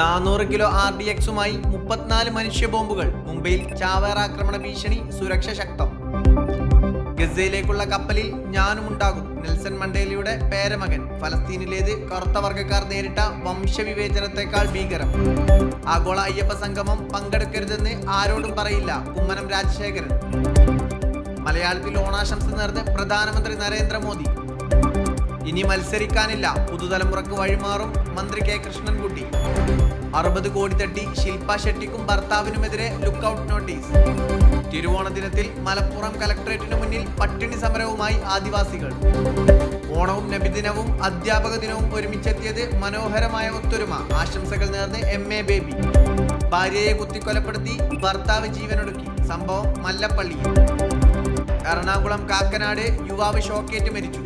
നാനൂറ് kilo R D എക്സുമായി മുപ്പത്തിനാല് മനുഷ്യ ബോംബുകൾ മുംബൈയിൽ ചാവേർ ആക്രമണ ഭീഷണി സുരക്ഷ ശക്തം. ഗസയിലേക്കുള്ള കപ്പലിൽ ഞാനും ഉണ്ടാകും. നെൽസൺ മണ്ടേലിയുടെ പേരമകൻ ഫലസ്തീനിലേത് കറുത്ത വർഗക്കാർ നേരിട്ട വംശവിവേചനത്തെക്കാൾ ഭീകരം. ആഗോള അയ്യപ്പ സംഗമം പങ്കെടുക്കരുതെന്ന് ആരോടും പറയില്ല കുമ്മനം രാജശേഖരൻ. മലയാളത്തിൽ ഓണാശംസ നേർന്ന് പ്രധാനമന്ത്രി നരേന്ദ്രമോദി ഇനി മത്സരിക്കാനില്ല. പുതുതലമുറക്ക് വഴിമാറും മന്ത്രി കെ കൃഷ്ണൻകുട്ടി. അറുപത് കോടി തട്ടി ശില്പ ഷെട്ടിക്കും ഭർത്താവിനുമെതിരെ ലുക്കൌട്ട് നോട്ടീസ്. തിരുവോണ ദിനത്തിൽ മലപ്പുറം കലക്ടറേറ്റിനു മുന്നിൽ പട്ടിണി സമരവുമായി ആദിവാസികൾ. ഓണവും നബിദിനവും അധ്യാപക ദിനവും ഒരുമിച്ചെത്തിയത് മനോഹരമായ ഒത്തൊരുമ ആശംസകൾ നേർന്ന് എം എ ബേബി. ഭാര്യയെ കുത്തിക്കൊലപ്പെടുത്തി ഭർത്താവ് ജീവനൊടുക്കി. സംഭവം മല്ലപ്പള്ളി എറണാകുളം കാക്കനാട് യുവാവ് ഷോക്കേറ്റ് മരിച്ചു.